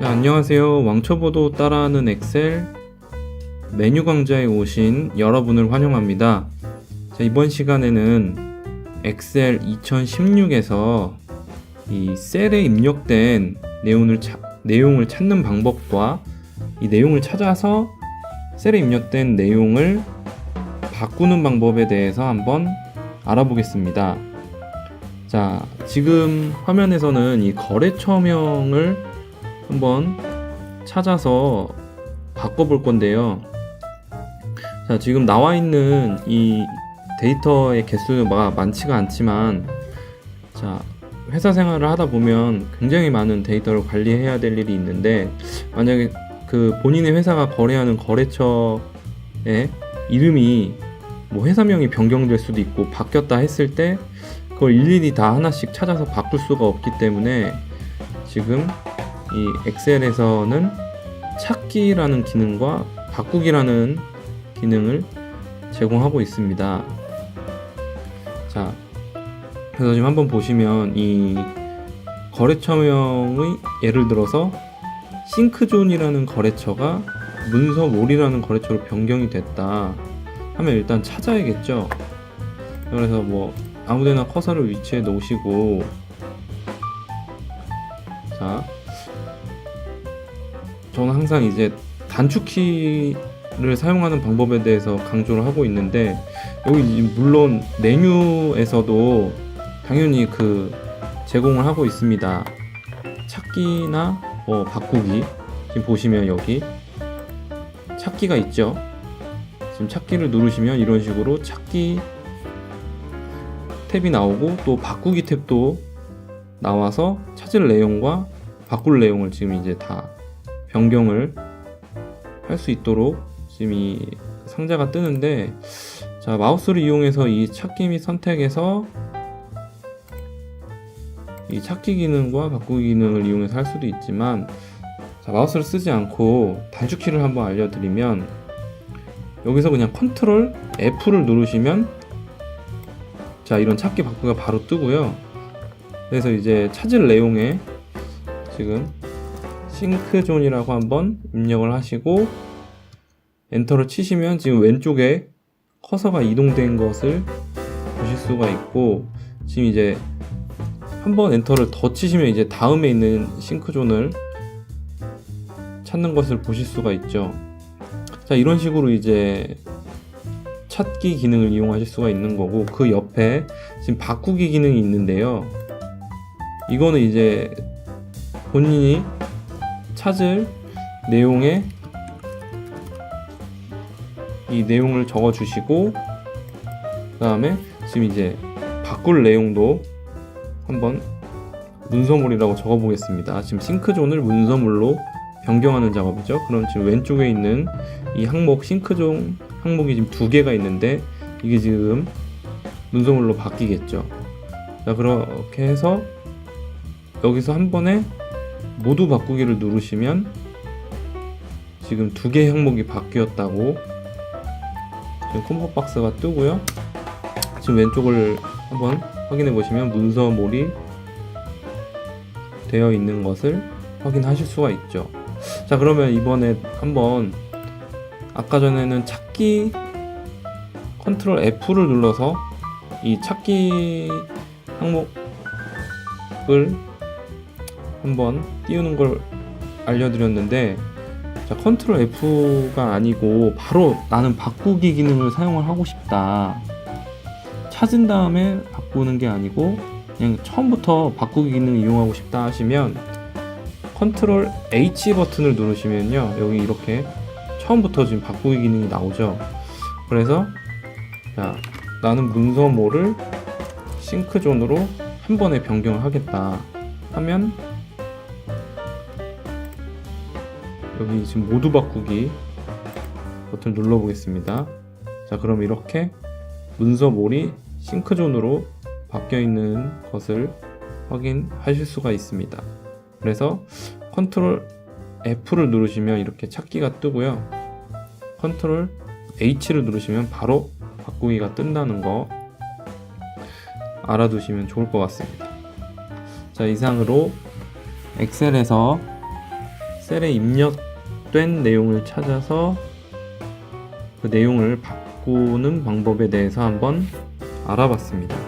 안녕하세요. 왕초보도 따라하는 엑셀 메뉴 강좌에 오신 여러분을 환영합니다. 자, 이번 시간에는 엑셀 2016에서 이 셀에 입력된 내용을, 차- 내용을 찾는 방법과 이 내용을 찾아서 셀에 입력된 내용을 바꾸는 방법에 대해서 한번 알아보겠습니다. 자, 지금 화면에서는 이 거래처명을 한번 찾아서 바꿔볼 건데요. 자, 지금 나와 있는 이 데이터의 개수가 많지가 않지만, 자, 회사 생활을 하다 보면 굉장히 많은 데이터를 관리해야 될 일이 있는데, 만약에 그 본인의 회사가 거래하는 거래처의 이름이 뭐 회사명이 변경될 수도 있고 바뀌었다 했을 때 그걸 일일이 다 하나씩 찾아서 바꿀 수가 없기 때문에 지금 이 엑셀에서는 찾기라는 기능과 바꾸기라는 기능을 제공하고 있습니다. 자, 그래서 지금 한번 보시면 이 거래처명의 예를 들어서 싱크존이라는 거래처가 문서몰이라는 거래처로 변경이 됐다 하면 일단 찾아야겠죠. 그래서 뭐 아무데나 커서를 위치해 놓으시고 자 저는 항상 이제 단축키를 사용하는 방법에 대해서 강조를 하고 있는데 여기 물론 메뉴에서도 당연히 그 제공을 하고 있습니다. 찾기나 뭐 바꾸기 지금 보시면 여기 찾기가 있죠. 지금 찾기를 누르시면 이런 식으로 찾기 탭이 나오고 또 바꾸기 탭도 나와서 찾을 내용과 바꿀 내용을 지금 이제 다 변경을 할 수 있도록 지금 이 상자가 뜨는데 자 마우스를 이용해서 이 찾기 및 선택에서 이 찾기 기능과 바꾸기 기능을 이용해서 할 수도 있지만 자, 마우스를 쓰지 않고 단축키를 한번 알려드리면 여기서 그냥 컨트롤 F를 누르시면 자 이런 찾기 바꾸기가 바로 뜨고요 그래서 이제 찾을 내용에 지금 싱크존이라고 한번 입력을 하시고 엔터를 치시면 지금 왼쪽에 커서가 이동된 것을 보실 수가 있고 지금 이제 한번 엔터를 더 치시면 이제 다음에 있는 싱크존을 찾는 것을 보실 수가 있죠. 자, 이런 식으로 이제 찾기 기능을 이용하실 수가 있는 거고 그 옆에 지금 바꾸기 기능이 있는데요. 이거는 이제 본인이 찾을 내용에 이 내용을 적어 주시고 그 다음에 지금 이제 바꿀 내용도 한번 문서물이라고 적어 보겠습니다. 지금 싱크존을 문서물로 변경하는 작업이죠. 그럼 지금 왼쪽에 있는 이 항목 싱크존 항목이 지금 두 개가 있는데 이게 지금 문서물로 바뀌겠죠. 자 그렇게 해서 여기서 한 번에 모두 바꾸기를 누르시면 지금 두 개의 항목이 바뀌었다고 지금 콤보 박스가 뜨고요. 지금 왼쪽을 한번 확인해 보시면 문서몰이 되어 있는 것을 확인하실 수가 있죠. 자 그러면 이번에 한번 아까 전에는 찾기 컨트롤 F를 눌러서 이 찾기 항목을 한번 띄우는 걸 알려드렸는데 자 컨트롤 F가 아니고 바로 나는 바꾸기 기능을 사용을 하고 싶다. 찾은 다음에 바꾸는 게 아니고 그냥 처음부터 바꾸기 기능 이용하고 싶다 하시면 컨트롤 H 버튼을 누르시면요 여기 이렇게 처음부터 지금 바꾸기 기능이 나오죠? 그래서 자 나는 문서모를 싱크존으로 한 번에 변경을 하겠다 하면 여기 지금 모두 바꾸기 버튼 눌러 보겠습니다. 자 그럼 이렇게 문서몰이 싱크존으로 바뀌어 있는 것을 확인하실 수가 있습니다. 그래서 컨트롤 F를 누르시면 이렇게 찾기가 뜨고요 컨트롤 H를 누르시면 바로 바꾸기가 뜬다는 거 알아두시면 좋을 것 같습니다 자 이상으로 엑셀에서 셀에 입력된 내용을 찾아서 그 내용을 바꾸는 방법에 대해서 한번 알아봤습니다.